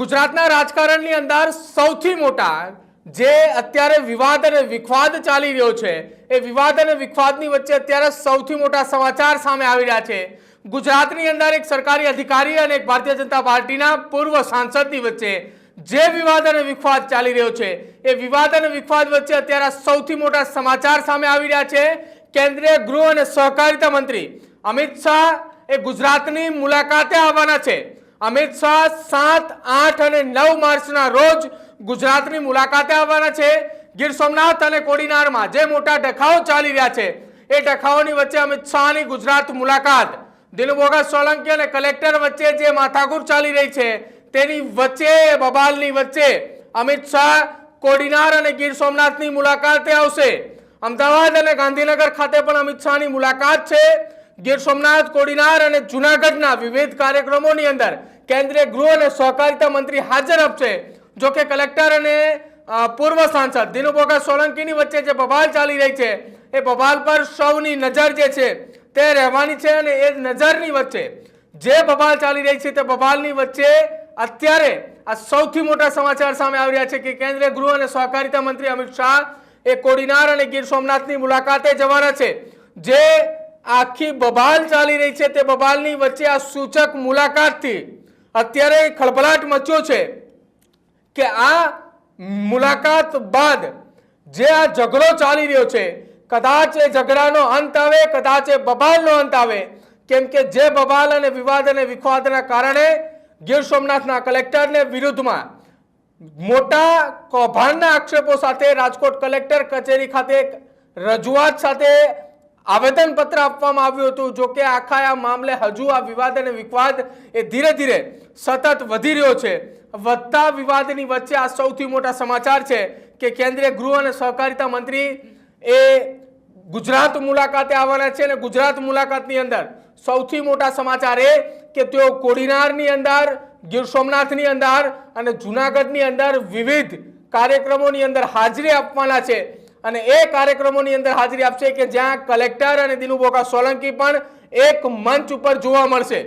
ગુજરાતના રાજકારણની અંદર સૌથી મોટા જે અત્યારે વિવાદ અને વિખવાદ ચાલી રહ્યો છે, એ વિવાદ અને વિખવાદની વચ્ચે અત્યારે સૌથી મોટા સમાચાર સામે આવી રહ્યા છે. ગુજરાતની અંદર એક સરકારી અધિકારી અને એક ભારતીય જનતા પાર્ટીના પૂર્વ સાંસદની વચ્ચે જે વિવાદ અને વિખવાદ ચાલી રહ્યો છે, એ વિવાદ અને વિખવાદ વચ્ચે અત્યારે સૌથી મોટા સમાચાર સામે આવી રહ્યા છે. કેન્દ્રીય ગૃહ અને સહકારિતા મંત્રી અમિત શાહ એ ગુજરાતની મુલાકાતે આવવાના છે. અમિત શાહ સાત, આઠ અને નવ માર્ચના રોજ ગુજરાતની મુલાકાતે આવવાના છે. ગીર સોમનાથ અને કોડીનારમાં જે મોટા ડખાઓ ચાલી રહ્યા છે, એ ડખાઓની વચ્ચે અમિત શાહની ગુજરાત મુલાકાત. દિલભોગા સોલંકી અને કલેક્ટર વચ્ચે જે માથાકૂટ ચાલી રહી છે, તેની વચ્ચે, બબાલની વચ્ચે અમિત શાહ કોડીનાર અને ગીર સોમનાથની મુલાકાતે આવશે. અમદાવાદ અને ગાંધીનગર ખાતે પણ અમિત શાહની મુલાકાત છે. ગીર સોમનાથ, કોડીનાર અને જુનાગઢના વિવિધ કાર્યક્રમોની અંદર કેન્દ્રીય ગૃહ અને સહકારિતા મંત્રી હાજર આપશે. જો કે કલેક્ટર અને પૂર્વ સાંસદ દિનુભોગા સોલંકીની વચ્ચે જે બબાલ ચાલી રહી છે, એ બબાલ પર સૌની નજર જે છે, તે રહેવાની છે અને એ નજરની વચ્ચે જે બબાલ ચાલી રહી છે તે બબાલની વચ્ચે અત્યારે આ સૌથી મોટા સમાચાર સામે આવી રહ્યા છે કે કેન્દ્રીય ગૃહ અને સહકારિતા મંત્રી અમિત શાહ એ કોડીનાર અને ગીર સોમનાથની મુલાકાતે જવાના છે. જે આખી બબાલ ચાલી રહી છે તે બબાલની વચ્ચે આ સૂચક મુલાકાતથી અત્યારે ખળભળાટ મચ્યો છે કે આ મુલાકાત બાદ જે આ ઝઘડો ચાલી રહ્યો છે, કદાચ એ ઝઘડાનો અંત આવે, કદાચ એ બબાલનો અંત આવે, કેમ કે જે બબાલ અને વિવાદ અને વિખવાદના કારણે ગીર સોમનાથના કલેક્ટરને વિરુદ્ધમાં મોટા કૌભાંડના આક્ષેપો સાથે રાજકોટ કલેક્ટર કચેરી ખાતે રજૂઆત સાથે આવેદનપત્ર આપવામાં આવ્યું હતું, જો કે આખા આ મામલે હજુ આ વિવાદ અને વિવાદ એ ધીરે ધીરે સતત વધી રહ્યો છે. વધતા વિવાદની વચ્ચે આ સૌથી મોટા સમાચાર છે કે કેન્દ્રીય ગૃહ અને સહકારિતા મંત્રી એ ગુજરાત મુલાકાતે આવવાના છે અને ગુજરાત મુલાકાતની અંદર સૌથી મોટા સમાચાર એ કે તેઓ કોડીનારની અંદર, ગીર સોમનાથની અંદર અને જુનાગઢની અંદર વિવિધ કાર્યક્રમોની અંદર હાજરી આપવાના છે. અને એ કાર્યક્રમોની અંદર હાજરી આપશે કે જ્યાં કલેક્ટર અને દિલુબોકા સોલંકી પણ એક મંચ ઉપર જોવા મળશે.